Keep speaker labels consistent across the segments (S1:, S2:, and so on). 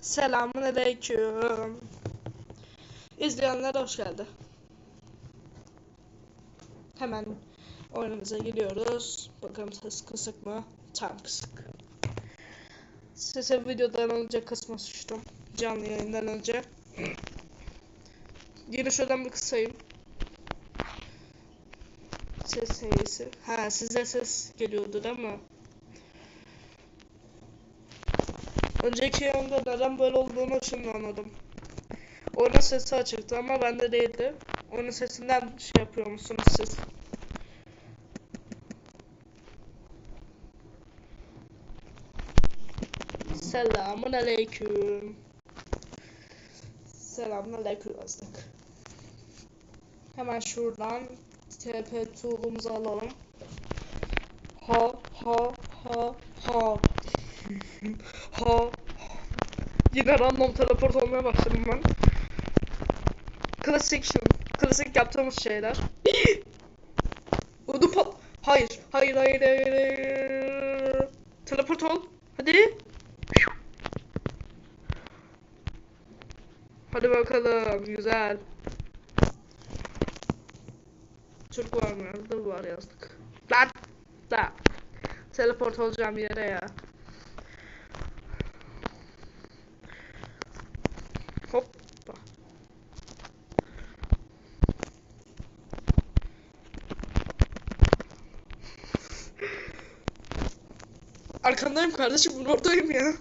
S1: Selamun aleyküm. İzleyenler hoş geldi. Hemen oyunumuza giriyoruz. Bakalım ses kısık mı? Tam kısık. Sese videodan önce kısma sıçtım. Canlı yayından önce. Yine şuradan bir kısayım. Ses seviyesi. Ha size ses geliyordu değil mi? Önceki yayında neden böyle olduğunu şimdi anladım. Oyunun sesi açıktı ama bende değildi. Oyunun sesinden şey yapıyor musunuz siz? Selamun aleyküm. Selamun aleyküm yazdık. Hemen şuradan TP tool'umuzu alalım. Ha ha ha ha. ha. Yine random teleport olmaya başladım ben. Klasik şu. Klasik yaptığımız şeyler. Ödüm pat. Hayır. Hayır hayır hayır. hayır. Teleport ol. Hadi. Hadi bakalım. Güzel. Türk var mı? Yazdı var yazdık. Lan. Lan. Teleport olacağım yere ya. Hoppa. Arkandayım kardeşim, ben oradayım ya.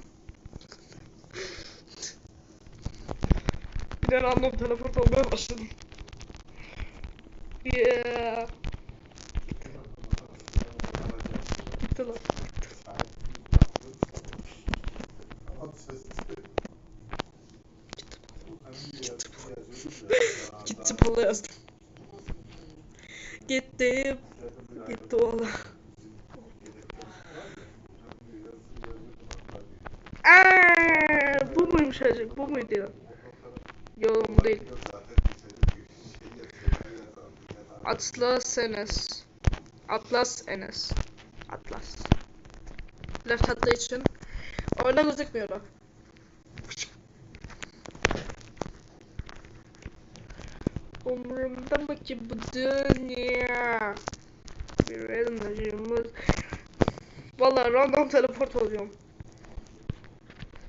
S1: Bir random teleport olmaya başladım. Yeah. Gitti lan. Gitti pala yazdım. Gitti. Gitti valla. Eee, bu muydu bu değil. Atlas Enes. Atlas Enes. Atlas. Left attığı için. Orada gözükmüyor bak. Umurumda mı ki bu dünya? Bir elmacımız. Valla random teleport oluyorum.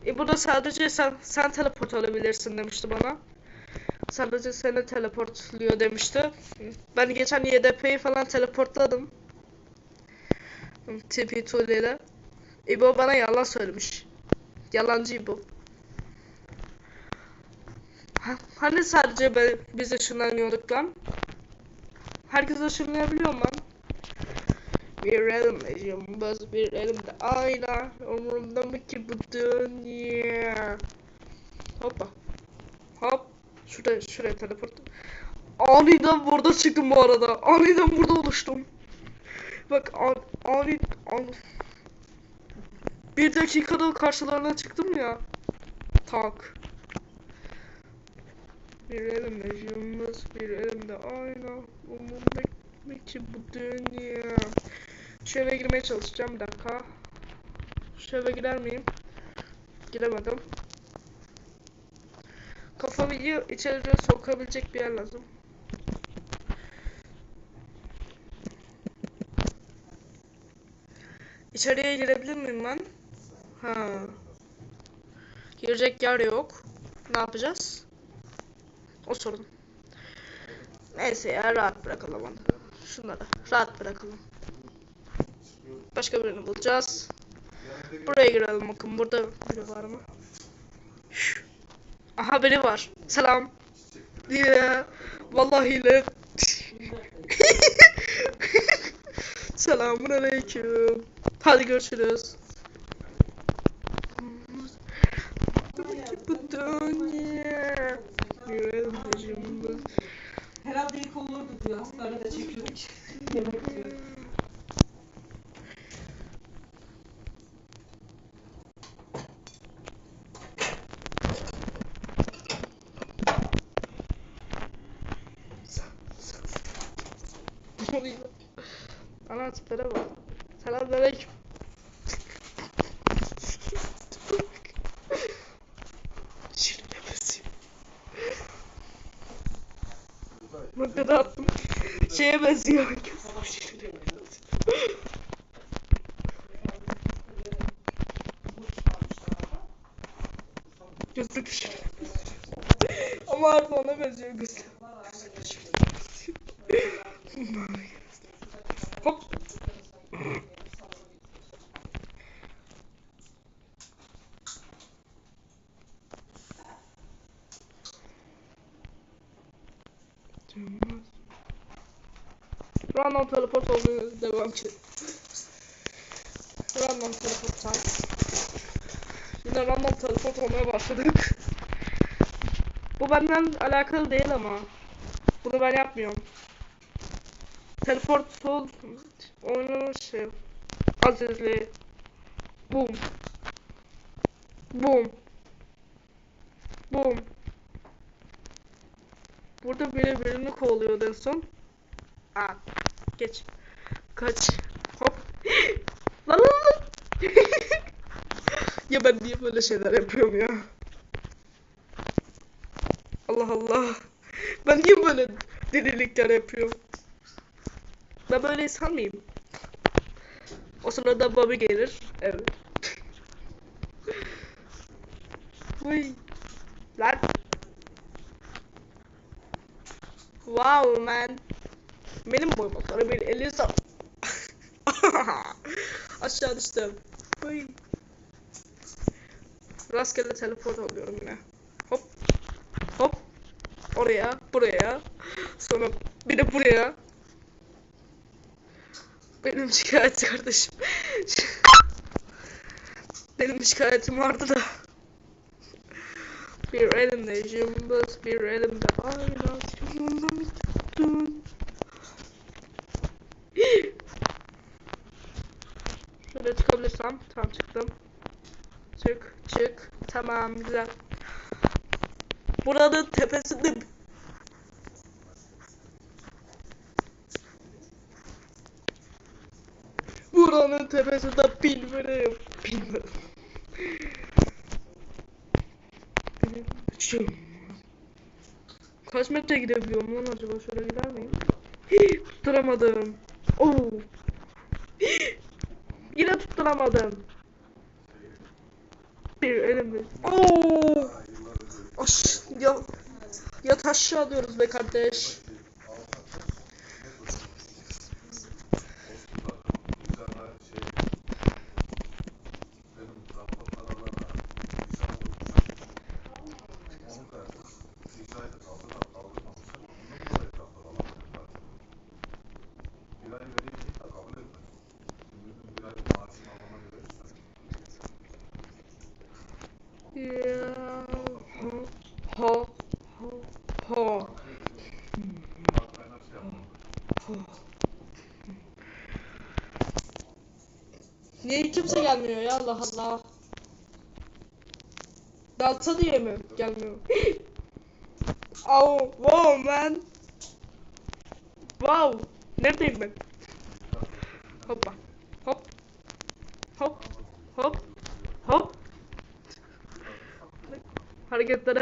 S1: E bu da sadece sen, sen teleport olabilirsin demişti bana. Sadece seni teleportluyor demişti. Ben geçen YDP'yi falan teleportladım. TP tool ile. İbo bana yalan söylemiş. Yalancı bu. Hani sadece ben, biz ışınlanıyorduk lan? Herkes ışınlayabiliyor mu lan? Bir elimde cımbız, bir elimde ayna. Umurumda mı ki bu dünya? Hoppa. Hop. Şuraya, şuraya teleport. Aniden burada çıktım bu arada. Aniden burada oluştum. Bak an, ani, an, bir dakikada karşılarına çıktım ya. Tak. Bir elimde cımbız, bir elimde ayna. Umurumda ki bu dünya? Şu girmeye çalışacağım bir dakika. Şu eve girer miyim? Giremedim. Kafamı içeri sokabilecek bir yer lazım. İçeriye girebilir miyim ben? Ha. Girecek yer yok. Ne yapacağız? O sorun. Neyse ya rahat bırakalım onu. Şunları rahat bırakalım. Başka birini bulacağız. Buraya girelim bakın burada biri var mı? Aha biri var. Selam. Diye. Vallahi le. Selamun. Hadi görüşürüz. Baksana tiplere bak. Selamünaleyküm. Noktada attım. Şeye benziyor. Gözlük düşür. Ama harbi ona benziyor gözlük. Gözlük düşür. Random teleport olmaya devam ki. Random teleport time. Yine random teleport olmaya başladık. Bu benden alakalı değil ama. Bunu ben yapmıyorum. Teleport sol oyunun şey. Azizli. Boom. Boom. Boom. Burada biri birini kovalıyordu en son. Aa, geç. Kaç. Hop. lan lan lan. ya ben niye böyle şeyler yapıyorum ya? Allah Allah. Ben niye böyle delilikler yapıyorum? Ben böyle insan mıyım? O sırada Bobby gelir. Evet. Uy. Lan. Wow man. Benim boyum o kadar bir Elisa. Aşağı düştüm. Uy. Rastgele teleport oluyorum yine. Hop. Hop. Oraya, buraya. Sonra bir de buraya. Benim şikayet kardeşim. Benim şikayetim vardı da. Bir elimde cımbız, bir elimde ayna. Yanından tuttun. Şöyle çıkabilirsem. Tamam çıktım. Çık, çık. Tamam, güzel. Buranın tepesinde Buranın tepesinde bilmiyorum. Bilmiyorum. Şu. Kaç metre gidebiliyorum lan acaba? Şöyle gider miyim? Hii, tutturamadım. Oo. Tutturamadım. Bir elimde. Oo. Aş, ya, ya taşı alıyoruz be kardeş. Ho. Ho. Ho. Niye kimse gelmiyor ya Allah Allah. Dalsa diye mi gelmiyor? oh, wow man. Wow. Neredeyim ben? Hoppa. Hop. Hop. Hop. Hareketlere